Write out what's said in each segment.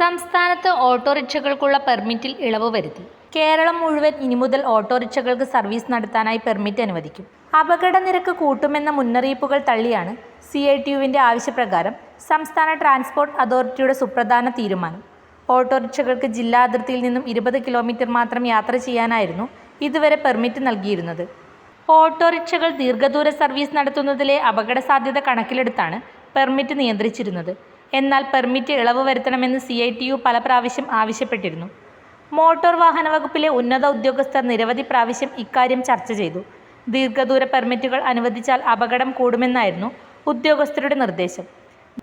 സംസ്ഥാനത്ത് ഓട്ടോറിക്ഷകൾക്കുള്ള പെർമിറ്റിൽ ഇളവ് വരുത്തി. കേരളം മുഴുവൻ ഇനി മുതൽ ഓട്ടോറിക്ഷകൾക്ക് സർവീസ് നടത്താനായി പെർമിറ്റ് അനുവദിക്കും. അപകട നിരക്ക് കൂട്ടുമെന്ന മുന്നറിയിപ്പുകൾ തള്ളിയാണ് സി ഐ ടി യുവിന്റെ ആവശ്യപ്രകാരം സംസ്ഥാന ട്രാൻസ്പോർട്ട് അതോറിറ്റിയുടെ സുപ്രധാന തീരുമാനം. ഓട്ടോറിക്ഷകൾക്ക് ജില്ലാ അതിർത്തിയിൽ നിന്നും ഇരുപത് കിലോമീറ്റർ മാത്രം യാത്ര ചെയ്യാനായിരുന്നു ഇതുവരെ പെർമിറ്റ് നൽകിയിരുന്നത്. ഓട്ടോറിക്ഷകൾ ദീർഘദൂര സർവീസ് നടത്തുന്നതിലെ അപകട സാധ്യത കണക്കിലെടുത്താണ് പെർമിറ്റ് നിയന്ത്രിച്ചിരുന്നത്. എന്നാൽ പെർമിറ്റ് ഇളവ് വരുത്തണമെന്ന് സി ഐ ടി യു പല പ്രാവശ്യം ആവശ്യപ്പെട്ടിരുന്നു. മോട്ടോർ വാഹന വകുപ്പിലെ ഉന്നത ഉദ്യോഗസ്ഥർ നിരവധി പ്രാവശ്യം ഇക്കാര്യം ചർച്ച ചെയ്തു. ദീർഘദൂര പെർമിറ്റുകൾ അനുവദിച്ചാൽ അപകടം കൂടുമെന്നായിരുന്നു ഉദ്യോഗസ്ഥരുടെ നിർദ്ദേശം.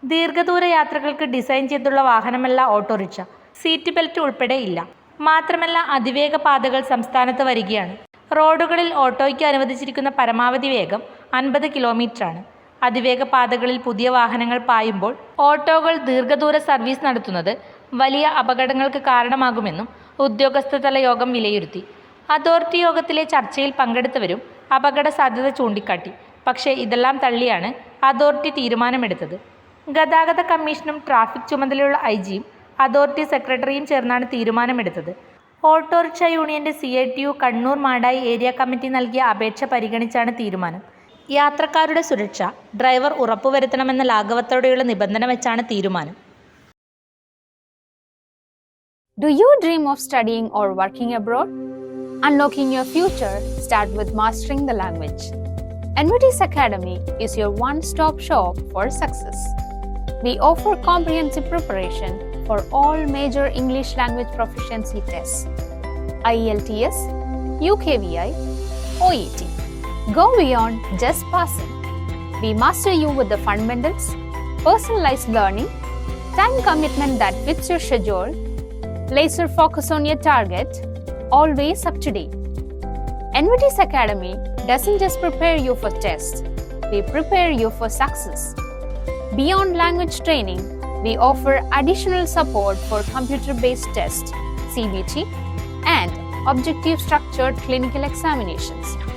ദീർഘദൂര യാത്രകൾക്ക് ഡിസൈൻ ചെയ്തുള്ള വാഹനമല്ല ഓട്ടോറിക്ഷ സീറ്റ് ബെൽറ്റ് ഉൾപ്പെടെ ഇല്ല. മാത്രമല്ല അതിവേഗ പാതകൾ സംസ്ഥാനത്ത് വരികയാണ്. റോഡുകളിൽ ഓട്ടോയ്ക്ക് അനുവദിച്ചിരിക്കുന്ന പരമാവധി വേഗം അൻപത് കിലോമീറ്ററാണ്. അതിവേഗ പാതകളിൽ പുതിയ വാഹനങ്ങൾ പായുമ്പോൾ ഓട്ടോകൾ ദീർഘദൂര സർവീസ് നടത്തുന്നത് വലിയ അപകടങ്ങൾക്ക് കാരണമാകുമെന്നും ഉദ്യോഗസ്ഥതല യോഗം വിലയിരുത്തി. അതോറിറ്റി യോഗത്തിലെ ചർച്ചയിൽ പങ്കെടുത്തവരും അപകട സാധ്യത ചൂണ്ടിക്കാട്ടി. പക്ഷേ ഇതെല്ലാം തള്ളിയാണ് അതോറിറ്റി തീരുമാനമെടുത്തത്. ഗതാഗത കമ്മീഷനും ട്രാഫിക് ചുമതലയുള്ള ഐ ജിയും അതോറിറ്റി സെക്രട്ടറിയും ചേർന്നാണ് തീരുമാനമെടുത്തത്. ഓട്ടോറിക്ഷ യൂണിയന്റെ C I T U Kannur Madayi area committee നൽകിയ അപേക്ഷ പരിഗണിച്ചാണ് തീരുമാനം. യാത്രക്കാരുടെ സുരക്ഷ ഡ്രൈവർ ഉറപ്പുവരുത്തണമെന്ന ലാഘവത്തോടെയുള്ള നിബന്ധന വെച്ചാണ് തീരുമാനം Do you dream of studying or working abroad? Unlocking your future start with mastering the language. NVT's Academy is your one-stop shop for success. We offer comprehensive preparation for all major English language proficiency tests. IELTS, UKVI, OET. Go beyond just passing. We master you with the fundamentals, personalized learning, time commitment that fits your schedule, laser focus on your target, always up to date. NVT's Academy doesn't just prepare you for tests, we prepare you for success. Beyond language training, we offer additional support for computer based tests, CBT, and objective structured clinical examinations,